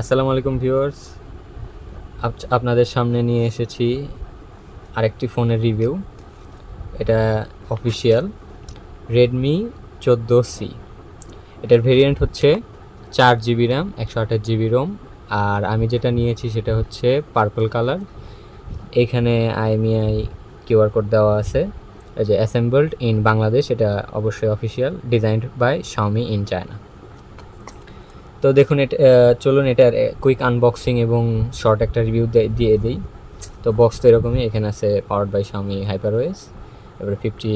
আসসালামু আলাইকুম ভিউয়ার্স। আপনাদের সামনে নিয়ে এসেছি আরেকটি ফোনের রিভিউ। এটা অফিসিয়াল রেডমি চোদ্দ সি। এটার ভেরিয়েন্ট হচ্ছে চার জিবি র্যাম একশো আঠাশ জিবি রোম আর আমি যেটা নিয়েছি সেটা হচ্ছে পার্পল কালার এইখানে আইএমইআই কিউআর কোড দেওয়া আছে। যে অ্যাসেম্বলড ইন বাংলাদেশ এটা অবশ্যই official designed by Xiaomi in China তো দেখুন, এটা চলুন এটার কুইক আনবক্সিং এবং শর্ট একটা রিভিউ দিয়ে দিই। তো বক্স তো এরকমই, এখানে আছে পাওয়ার বাই শাওমি হাইপারওয়েস এবারে fifty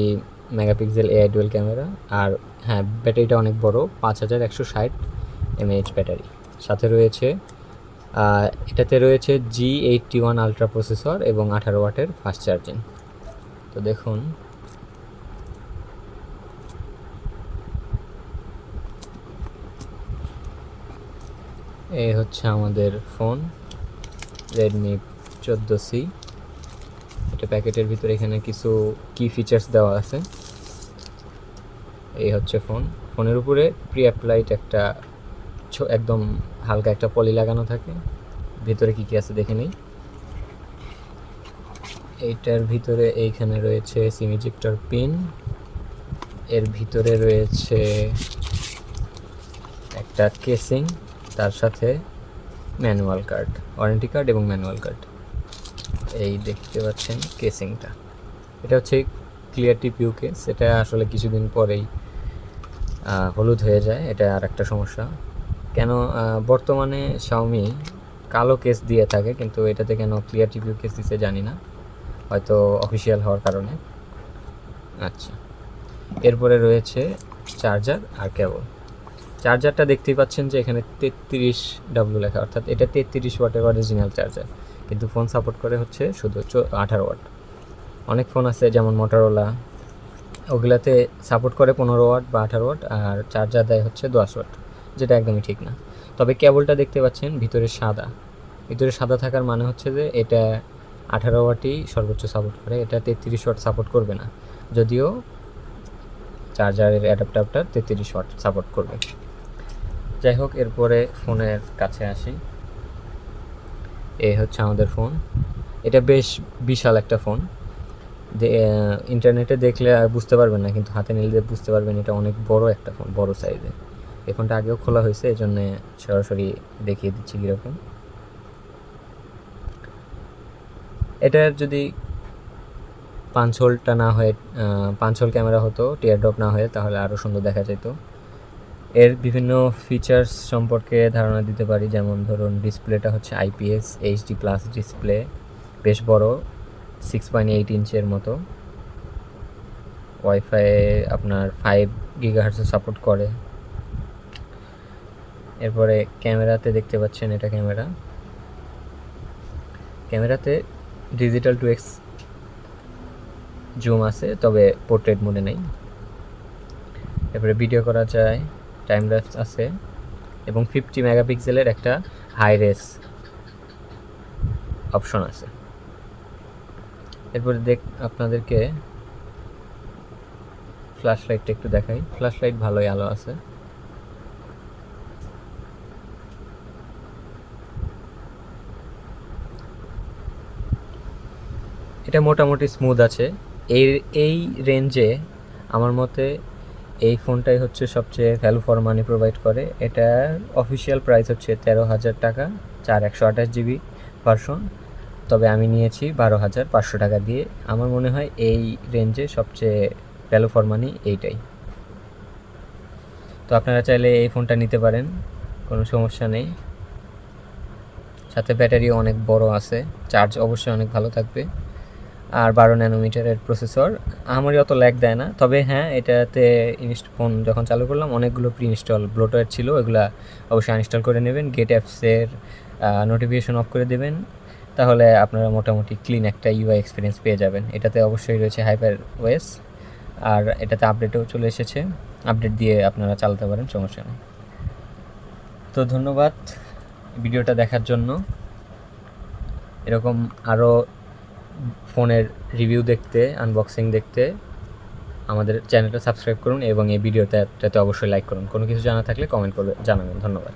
megapixel AI dual camera আর হ্যাঁ ব্যাটারিটা অনেক বড়, পাঁচ হাজার একশো ষাট এমএএইচ ব্যাটারি। সাথে রয়েছে এটাতে রয়েছে G eighty one ultra processor এবং আঠারো ওয়াটের ফাস্ট চার্জিং তো দেখুন এই হচ্ছে আমাদের ফোন রেডমি চোদ্দ সি। এটা প্যাকেটের ভিতরে এখানে কিছু কি ফিচার্স দেওয়া আছে। এই হচ্ছে ফোন। ফোনের উপরে প্রি অ্যাপ্লাইড একটা একদম হালকা একটা পলি লাগানো থাকে। ভিতরে কি কি আছে দেখে নিই। এইটার ভিতরে এইখানে রয়েছে সিম ইজেক্টর পিন এর ভিতরে রয়েছে একটা কেসিং তার সাথে ম্যানুয়াল কার্ড ওয়ারেন্টি কার্ড এবং ম্যানুয়াল কার্ড এই দেখতে পাচ্ছেন কেসিংটা এটা হচ্ছে ক্লিয়ার টিপ ইউ কেস এটা আসলে কিছুদিন পরেই হলুদ হয়ে যায়। এটা আর একটা সমস্যা। কেন বর্তমানে শাওমি কালো কেস দিয়ে থাকে, কিন্তু এটাতে কেন ক্লিয়ার টিপ ইউ কেস দিতে জানি না। হয়তো অফিসিয়াল হওয়ার কারণে। আচ্ছা। এরপরে রয়েছে চার্জার আর কেবল চার্জারটা দেখতেই পাচ্ছেন যে এখানে তেত্রিশ ডাব্লু লেখা, অর্থাৎ এটা তেত্রিশ ওয়াটের অরিজিনাল চার্জার কিন্তু ফোন সাপোর্ট করে হচ্ছে শুধু আঠারো ওয়াট অনেক ফোন আছে যেমন মোটরোলা ওগুলাতে সাপোর্ট করে পনেরো ওয়াট বা আঠারো ওয়াট আর চার্জার দেয় হচ্ছে দশ ওয়াট যেটা একদমই ঠিক না। তবে কেবলটা দেখতে পাচ্ছেন ভিতরে সাদা। ভিতরে সাদা থাকার মানে হচ্ছে যে এটা আঠারো ওয়াটই সর্বোচ্চ সাপোর্ট করে, এটা তেত্রিশ ওয়াট সাপোর্ট করবে না, যদিও চার্জারের অ্যাডাপ্টারটা তেত্রিশ ওয়াট সাপোর্ট করবে। যাই হোক এরপরে ফোনের কাছে আসি। এই হচ্ছে আমাদের ফোন। এটা বেশ বিশাল একটা ফোন। ইন্টারনেটে দেখলে আর বুঝতে পারবেন না, কিন্তু হাতে নিলে বুঝতে পারবেন এটা অনেক বড় একটা ফোন, বড় সাইজের। এই ফোনটা আগেও খোলা হয়েছে এই জন্যে সরাসরি দেখিয়ে দিচ্ছি কীরকম। এটার যদি পাঁচ হোলটা না হয়ে হোল ক্যামেরা হতো, টিয়ার ড্রপ না হয়ে তাহলে আরও সুন্দর দেখা যেত। এর বিভিন্ন ফিচার্স সম্পর্কে ধারণা দিতে পারি, যেমন ধরুন ডিসপ্লেটা হচ্ছে আইপিএস এইচডি প্লাস ডিসপ্লে বেশ বড় সিক্স পয়েন্ট এইট ইঞ্চের মতো। ওয়াইফাই আপনার ফাইভ গিগাহার্সে সাপোর্ট করে। এরপরে ক্যামেরাতে দেখতে পাচ্ছেন এটা ক্যামেরা। ক্যামেরাতে ডিজিটাল টু এক্স জুম আছে, তবে পোর্ট্রেট মোডে নেই। এরপরে ভিডিও করা যায়। টাইম ল্যাপস আছে এবং ফিফটি মেগাপিক্সেলের একটা হাই রেস অপশন আছে। এরপরে দেখ, আপনাদেরকে ফ্ল্যাশ লাইটটা একটু দেখাই। ফ্ল্যাশ লাইট ভালোই আলো আছে। এটা মোটামুটি স্মুথ আছে। এই এই রেঞ্জে আমার মতে এই ফোনটাই হচ্ছে সবচেয়ে ভ্যালু ফর মানি প্রোভাইড করে। এটার অফিসিয়াল প্রাইস হচ্ছে তেরো হাজার টাকা, চার একশো আঠাশ জিবি ভার্সন তবে আমি নিয়েছি বারো হাজার পাঁচশো টাকা দিয়ে। আমার মনে হয় এই রেঞ্জে সবচেয়ে ভ্যালু ফর মানি এইটাই। তো আপনারা চাইলে এই ফোনটা নিতে পারেন, কোনো সমস্যা নেই। সাথে ব্যাটারিও অনেক বড় আছে চার্জ অবশ্যই অনেক ভালো থাকবে। আর বারো ন্যানোমিটারের প্রসেসর। আমারই অত ল্যাগ দেয় না। তবে হ্যাঁ এটাতে ইনস্ট ফোন যখন চালু করলাম, অনেকগুলো প্রি ইনস্টল ব্লোটওয়্যার ছিল। ওগুলা অবশ্যই আনইনস্টল করে নেবেন। গেট অ্যাপসের নোটিফিকেশন অফ করে দেবেন। তাহলে আপনারা মোটামুটি ক্লিন একটা ইউআই এক্সপিরিয়েন্স পেয়ে যাবেন। এটাতে অবশ্যই রয়েছে হাইপার ওয়েস আর এটাতে আপডেটও চলে এসেছে। আপডেট দিয়ে আপনারা চালাতে পারেন, সমস্যা নেই। তো ধন্যবাদ ভিডিওটা দেখার জন্য। এরকম আরও ফোনের রিভিউ দেখতে আনবক্সিং দেখতে, আমাদের চ্যানেলটা সাবস্ক্রাইব করুন এবং এই ভিডিওটাতে অবশ্যই লাইক করুন। কোনো কিছু জানা থাকলে কমেন্ট করে জানাবেন। ধন্যবাদ।